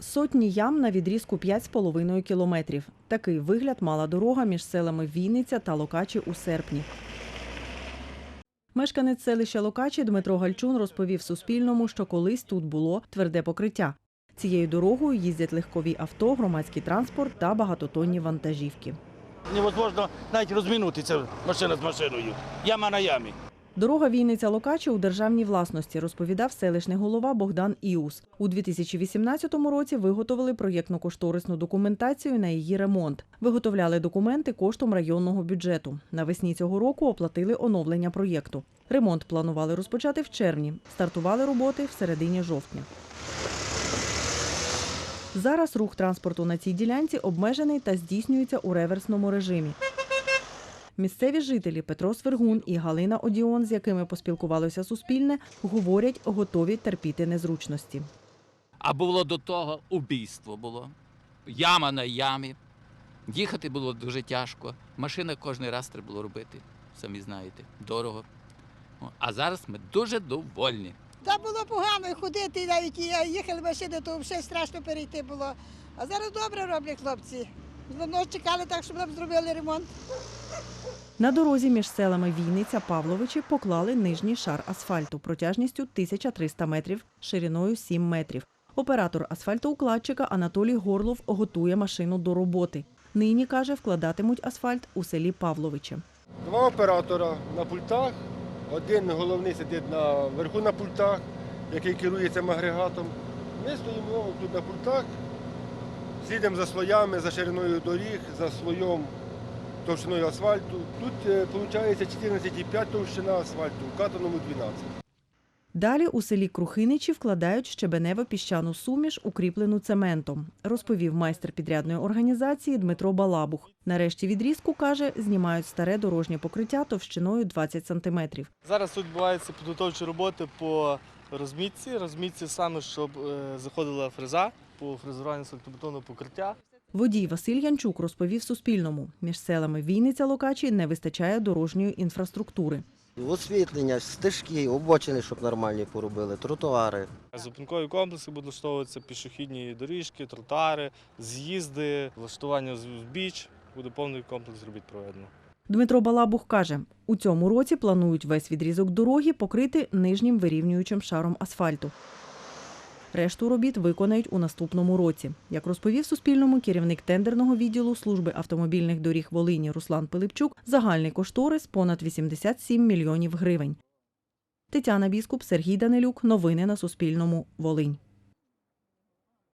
Сотні ям на відрізку 5,5 кілометрів. Такий вигляд мала дорога між селами Вінниця та Локачі у серпні. Мешканець селища Локачі Дмитро Гальчун розповів Суспільному, що колись тут було тверде покриття. Цією дорогою їздять легкові авто, громадський транспорт та багатотонні вантажівки. Невозможно навіть розмінутися машина з машиною. Яма на ямі. Дорога Вінниця Локачі у державній власності, розповідав селищний голова Богдан Іус. У 2018 році виготовили проєктно-кошторисну документацію на її ремонт. Виготовляли документи коштом районного бюджету. Навесні цього року оплатили оновлення проєкту. Ремонт планували розпочати в червні. Стартували роботи в середині жовтня. Зараз рух транспорту на цій ділянці обмежений та здійснюється у реверсному режимі. Місцеві жителі Петро Свергун і Галина Одіон, з якими поспілкувалося Суспільне, говорять, готові терпіти незручності. А було до того убійство було. Яма на ямі. Їхати було дуже тяжко. Машина кожен раз треба було робити. Самі знаєте, дорого. А зараз ми дуже довольні. Та було погано ходити, навіть їхали машини, то взагалі страшно перейти було. А зараз добре роблять хлопці. Давно чекали так, щоб нам зробили ремонт. На дорозі між селами Вінниця Павловичі поклали нижній шар асфальту протяжністю 1300 метрів, шириною 7 метрів. Оператор асфальтоукладчика Анатолій Горлов готує машину до роботи. Нині каже, вкладатимуть асфальт у селі Павловичі. Два оператора на пультах. Один головний сидить на верху на пультах, який керує цим агрегатом. Ми стоїмо тут на пультах, слідимо за слоями, за шириною доріг, за слоєм товщиною асфальту. Тут е, виходить 14,5 товщина асфальту, в катаному 12. Далі у селі Крухиничі вкладають щебенево-піщану суміш, укріплену цементом, розповів майстер підрядної організації Дмитро Балабух. Нарешті відрізку, каже, знімають старе дорожнє покриття товщиною 20 сантиметрів. Зараз тут відбуваються підготовчі роботи по розмітці. Розмітці саме, щоб е, заходила фреза по фрезеруванню асфальтобетонного покриття. Водій Василь Янчук розповів Суспільному. Між селами Вінниця Локачі не вистачає дорожньої інфраструктури. Освітлення, стежки, обочини, щоб нормальні поробили, тротуари. Зупинкові комплекси будуть влаштовуватися пішохідні доріжки, тротуари, з'їзди, влаштування збіч. Буде повний комплекс робіт проведено. Дмитро Балабух каже, у цьому році планують весь відрізок дороги покрити нижнім вирівнюючим шаром асфальту. Решту робіт виконають у наступному році. Як розповів Суспільному керівник тендерного відділу служби автомобільних доріг Волині Руслан Пилипчук, загальний кошторис понад 87 мільйонів гривень. Тетяна Біскуп, Сергій Данилюк. Новини на Суспільному. Волинь.